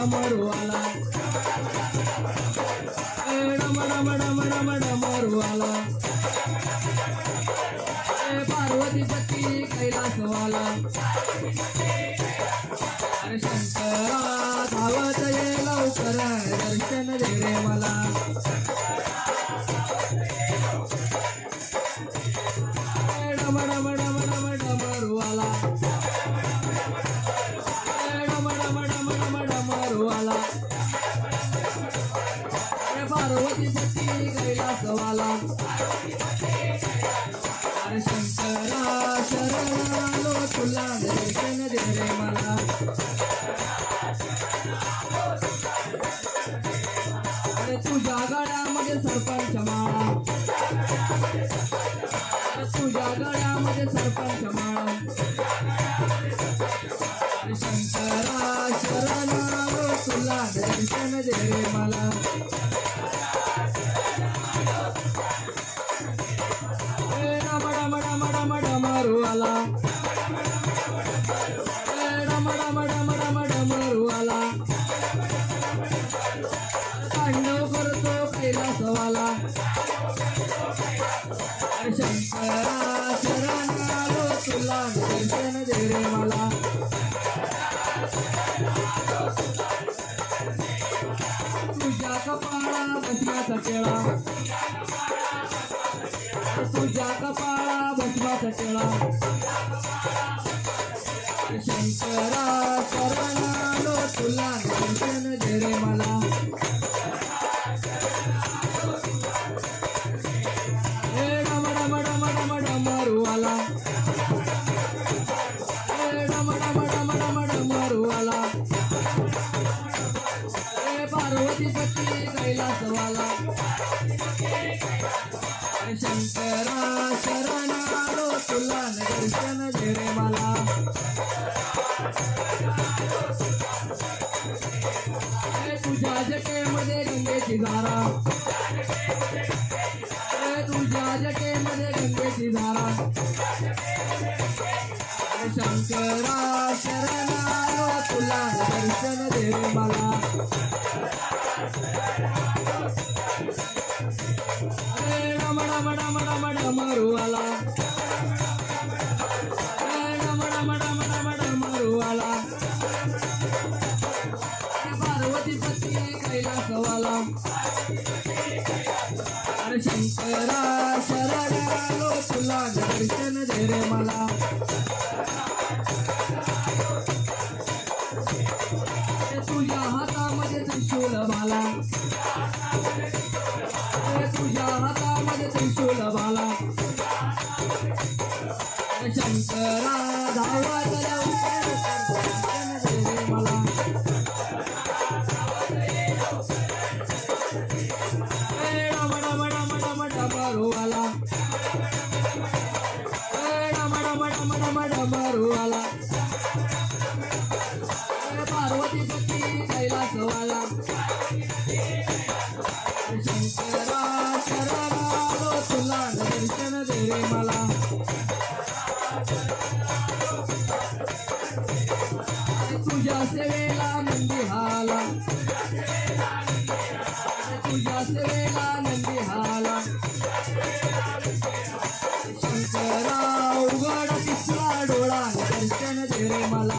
डमरूवाला ए डम डम डम डम डमरूवाला ए पार्वतीपती कैलासवाला. अरे शंकरा धावत ये लवकर दर्शन दे रे मला. डम डम पार्वती पती कैलासवाला अरे शंकरा शरणालो तुला दर्शन दे रे मला अरे तुझ्या गळ्यामध्ये सरपंच माळा तुझ्या गळ्यामध्ये सरपंच माळा शंकरा शरणालो तुला दर्शन दे रे अरे शंकरा शरण तुला दर्शन दे रे मला तुझ्या कपाळा बसण्याचा केळा तुझ्या कपाळा बसवाचा टेळा शंकरा शरण तुला दर्शन दे मला कैलासवाला शंकरा आलो तुला दर्शन रे मला. तुझ्या जटेमध्ये गंगेची धारा. तुझ्या जटेमध्ये गंगेची धारा. शंकरा शरणा तुला दर्शन दे रे मला. अरे डम डम डम डम अरे शंकरा शरण आलो तुला दर्शन मला तुझ्या सेवेला